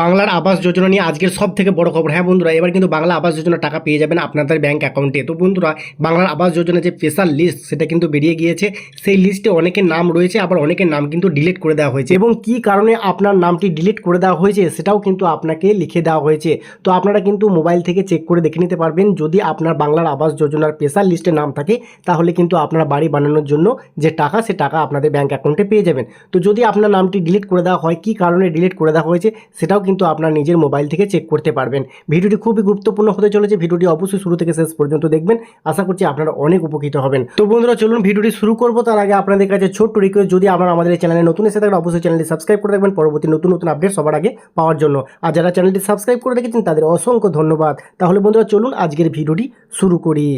বাংলার আবাস যোজনা নিয়ে আজকের সব থেকে বড় খবর। হ্যাঁ বন্ধুরা, এবার কিন্তু বাংলা আবাস যোজনা টাকা পেয়ে যাবেন আপনাদের ব্যাংক অ্যাকাউন্টে তো বন্ধুরা, বাংলার আবাস যোজনা যে স্পেশাল লিস্ট সেটা কিন্তু বেরিয়ে গিয়েছে। সেই লিস্টে অনেকের নাম রয়েছে, আবার অনেকের নাম কিন্তু ডিলিট করে দেওয়া হয়েছে। এবং কি কারণে আপনার নামটি ডিলিট করে দেওয়া হয়েছে, সেটাও কিন্তু আপনাকে লিখে দেওয়া হয়েছে। তো আপনারা কিন্তু মোবাইল থেকে চেক করে দেখে নিতে পারবেন। যদি আপনার বাংলার আবাস যোজনার স্পেশাল লিস্টে নাম থাকে, তাহলে কিন্তু আপনারা বাড়ি বানানোর জন্য যে টাকা, সে টাকা আপনাদের ব্যাংক অ্যাকাউন্টে পেয়ে যাবেন। তো যদি আপনার নামটি ডিলিট করে দেওয়া হয়, কি কারণে ডিলিট করে দেওয়া হয়েছে, সেটাও কিন্তু আপনার নিজের মোবাইল থেকে চেক করতে পারবেন। ভিডিওটি খুবই গুরুত্বপূর্ণ হতে চলেছে। ভিডিওটি অবশ্যই শুরু থেকে শেষ পর্যন্ত দেখবেন। আশা করছি আপনারা অনেক উপকৃত হবেন। তো বন্ধুরা, চলুন ভিডিওটি শুরু করব। তার আগে আপনাদের কাছে ছোট্ট রিকোয়েস্ট যদি আপনারা আমাদের এই চ্যানেলে নতুন এসে থাকেন, অবশ্যই চ্যানেলটি সাবস্ক্রাইব করে রাখবেন। পরবর্তী নতুন নতুন আপডেট সবার আগে পাওয়ার জন্য। আর যারা চ্যানেলটি সাবস্ক্রাইব করে রেখেছেন, তাদের অসংখ্য ধন্যবাদ। তাহলে বন্ধুরা, চলুন আজকের ভিডিওটি শুরু করি।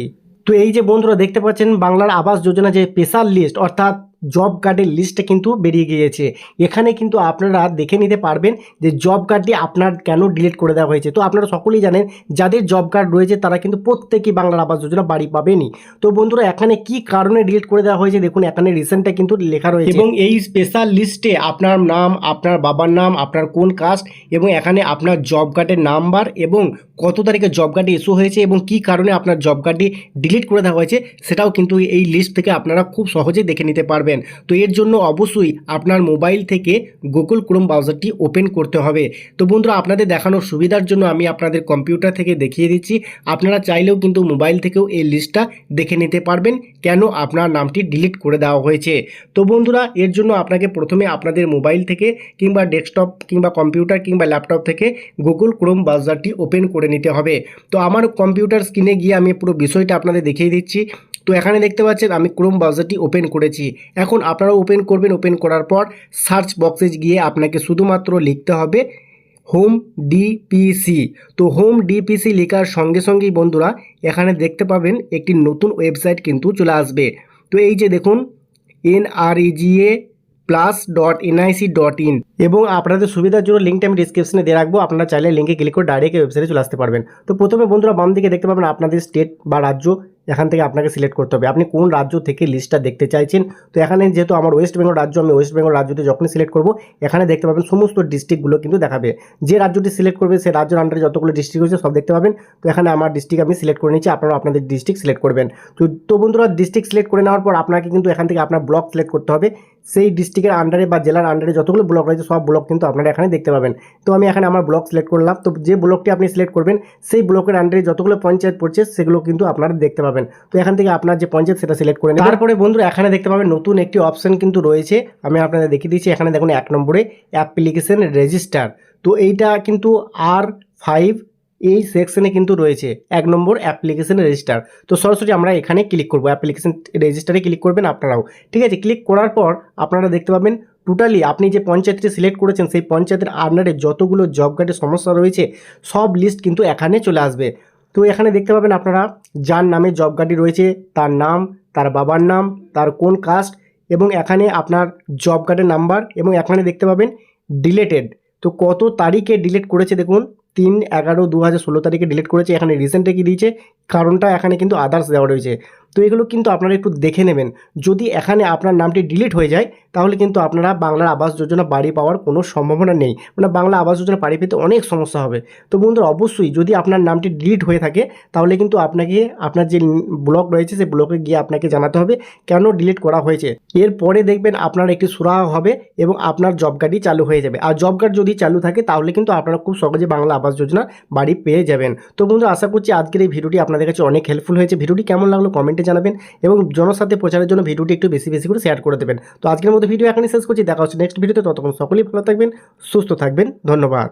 তো এই যে বন্ধুরা, দেখতে পাচ্ছেন বাংলার আবাস যোজনা যে স্পেশাল লিস্ট অর্থাৎ জব কার্ডের লিস্টটা কিন্তু বেরিয়ে গিয়েছে। এখানে কিন্তু আপনারা দেখে নিতে পারবেন যে জব কার্ডটি আপনার কেন ডিলিট করে দেওয়া হয়েছে। তো আপনারা সকলেই জানেন, যাদের জব কার্ড রয়েছে তারা কিন্তু প্রত্যেকেই বাংলার আবাস যোজনা বাড়ি পাবেনি তো বন্ধুরা, এখানে কি কারণে ডিলিট করে দেওয়া হয়েছে দেখুন, এখানে রিসেন্টটা কিন্তু লেখা রয়েছে। এবং এই স্পেশাল লিস্টে আপনার নাম, আপনার বাবার নাম, আপনার কোন কাস্ট এবং এখানে আপনার জব কার্ডের নাম্বার এবং কত তারিখে জব কার্ডে ইস্যু হয়েছে এবং কি কারণে আপনার জব কার্ডটি ডিলিট করে দেওয়া হয়েছে, সেটাও কিন্তু এই লিস্ট থেকে আপনারা খুব সহজেই দেখে নিতে পারবেন। তো এর জন্য অবশ্যই আপনার মোবাইল থেকে গুগল ক্রোম ব্রাউজারটি ওপেন করতে হবে। তো বন্ধুরা, আপনাদের দেখানোর সুবিধার জন্য আমি আপনাদের কম্পিউটার থেকে দেখিয়ে দিচ্ছি। আপনারা চাইলেও কিন্তু মোবাইল থেকেও এই লিস্টটা দেখে নিতে পারবেন, কেন আপনার নামটি ডিলিট করে দেওয়া হয়েছে। তো বন্ধুরা, এর জন্য আপনাকে প্রথমে আপনাদের মোবাইল থেকে কিংবা ডেস্কটপ কিংবা কম্পিউটার কিংবা ল্যাপটপ থেকে গুগল ক্রোম ব্রাউজারটি ওপেন করে নিতে হবে। তো আমার কম্পিউটার স্ক্রিনে গিয়ে আমি পুরো বিষয়টা আপনাদের দেখিয়ে দিচ্ছি। তো এখানে দেখতে পাচ্ছেন আমি ক্রোম ব্রাউজারটি ওপেন করেছি। এখন আপনারা ওপেন করবেন। ওপেন করার পর সার্চ বক্সে গিয়ে আপনাকে শুধুমাত্র লিখতে হবে হোম ডিপিসি তো হোম ডিপিসি লেখার সঙ্গে সঙ্গেই বন্ধুরা এখানে দেখতে পাবেন একটি নতুন ওয়েবসাইট কিন্তু চলে আসবে। তো এই যে দেখুন NREGA plus dot NIC dot in এবং আপনাদের সুবিধার জন্য লিঙ্কটা আমি ডিসক্রিপশনে দিয়ে রাখব। আপনারা চাইলে লিঙ্কে ক্লিক করে ডাইরেক্ট ওয়েবসাইটে চলে আসতে পারবেন। তো প্রথমে বন্ধুরা বাম দিকে দেখতে পাবেন আপনাদের স্টেট বা রাজ্য এখান থেকে আপনাকে সিলেক্ট করতে হবে। আপনি কোন রাজ্য থেকে লিস্টটা দেখতে চাইছেন? তো এখানে যেহেতু আমার ওয়েস্ট বেঙ্গল রাজ্য, আমি ওয়েস্ট বেঙ্গল রাজ্যতে যখনই সিলেক্ট করব, এখানে দেখতে পাবেন সমস্ত ডিস্ট্রিক্টগুলো কিন্তু দেখাবে। যে রাজ্যটি সিলেক্ট করবে সেই রাজ্যের আন্ডারে যতগুলো ডিস্ট্রিক্ট রয়েছে, সব দেখতে পাবেন। তো এখানে আমার ডিস্ট্রিক্ট আমি সিলেক্ট করে নিচ্ছি আপনারা আপনাদের ডিস্ট্রিক্ট সিলেক্ট করবেন। তো তো বন্ধুরা ডিস্ট্রিক্ট সিলেক্ট করে নেওয়ার পর আপনাকে কিন্তু এখান থেকে আপনার ব্লক সিলেক্ট করতে হবে। সেই ডিস্ট্রিক্টের আন্ডারে বা জেলার আন্ডারে যতগুলো ব্লক রয়েছে, সব ব্লক কিন্তু আপনারা এখানে দেখতে পাবেন। তো আমি এখানে আমার ব্লক সিলেক্ট করলাম। তো যে ব্লকটি আপনি সিলেক্ট করবেন, সেই ব্লকের আন্ডারে যতগুলো পঞ্চায়েত পড়ছে, সেগুলো কিন্তু আপনারা দেখতে পাবেন। তো এখান থেকে আপনার যে পঞ্চায়েত, সেটা সিলেক্ট করে নেবেন। তারপরে বন্ধুরা, এখানে দেখতে পাবেন নতুন একটি অপশন কিন্তু রয়েছে। আমি আপনাদের দেখিয়ে দিচ্ছি, এখানে দেখুন এক নম্বরে অ্যাপ্লিকেশন রেজিস্টার তো এইটা কিন্তু আর ফাইভ এই সেকশনে কিন্তু রয়েছে এক নম্বর অ্যাপ্লিকেশন রেজিস্টার তো সরাসরি আমরা এখানে ক্লিক করব। অ্যাপ্লিকেশন রেজিস্টারে ক্লিক করবেন আপনারাও। ঠিক আছে ক্লিক করার পর আপনারা দেখতে পাবেন টোটালি আপনি যে পঞ্চায়েতটি সিলেক্ট করেছেন, সেই পঞ্চায়েতের আন্ডারে যতগুলো জব কার্ডের সমস্যা রয়েছে, সব লিস্ট কিন্তু এখানে চলে আসবে। তো এখানে দেখতে পাবেন আপনারা যার নামে জব কার্ডটি রয়েছে, তার নাম, তার বাবার নাম, তার কোন কাস্ট এবং এখানে আপনার জব কার্ডের নাম্বার এবং এখানে দেখতে পাবেন ডিলেটেড তো কত তারিখে ডিলেট করেছে দেখুন তিন এগারো দু হাজার ষোলো তারিখে ডিলিট করেছে। এখানে রিসেন্টে কী দিয়েছে? কারণটা এখানে কিন্তু আদার্স দেওয়া রয়েছে। তো এগুলো কিন্তু আপনারা একটু দেখে নেবেন। যদি এখানে আপনার নামটি ডিলিট হয়ে যায় তাহলে কিন্তু আপনারা বাংলার আবাস যোজনা বাড়ি পাওয়ার কোনো সম্ভাবনা নেই। মানে বাংলা আবাস যোজনা বাড়ি পেতে অনেক সমস্যা হবে। তো বন্ধুরা, অবশ্যই যদি আপনার নামটি ডিলিট হয়ে থাকে, তাহলে কিন্তু আপনাকে, আপনার যে ব্লক রয়েছে, সেই ব্লকে গিয়ে আপনাকে জানাতে হবে কেন ডিলিট করা হয়েছে। এরপরে দেখবেন আপনার একটি সুরাহ হবে এবং আপনার জব কার্ডই চালু হয়ে যাবে। আর জব কার্ড যদি চালু থাকে, তাহলে কিন্তু আপনারা খুব সহজে বাংলা আবাস যোজনা বাড়ি পেয়ে যাবেন। তো বন্ধু আশা করছি আজকের এই ভিডিওটি আপনাদের কাছে অনেক হেল্পফুল হয়েছে। ভিডিওটি কেমন লাগল কমেন্টে জানাবেন এবং জনসাথে প্রচারের জন্য ভিডিওটি একটু বেশি বেশি করে শেয়ার করে দেবেন। তো আজকের মতো ভিডিও এখনই শেষ করছি। দেখা হচ্ছে নেক্সট ভিডিওতে ততক্ষণ সকলেই ভালো থাকবেন, সুস্থ থাকবেন। ধন্যবাদ।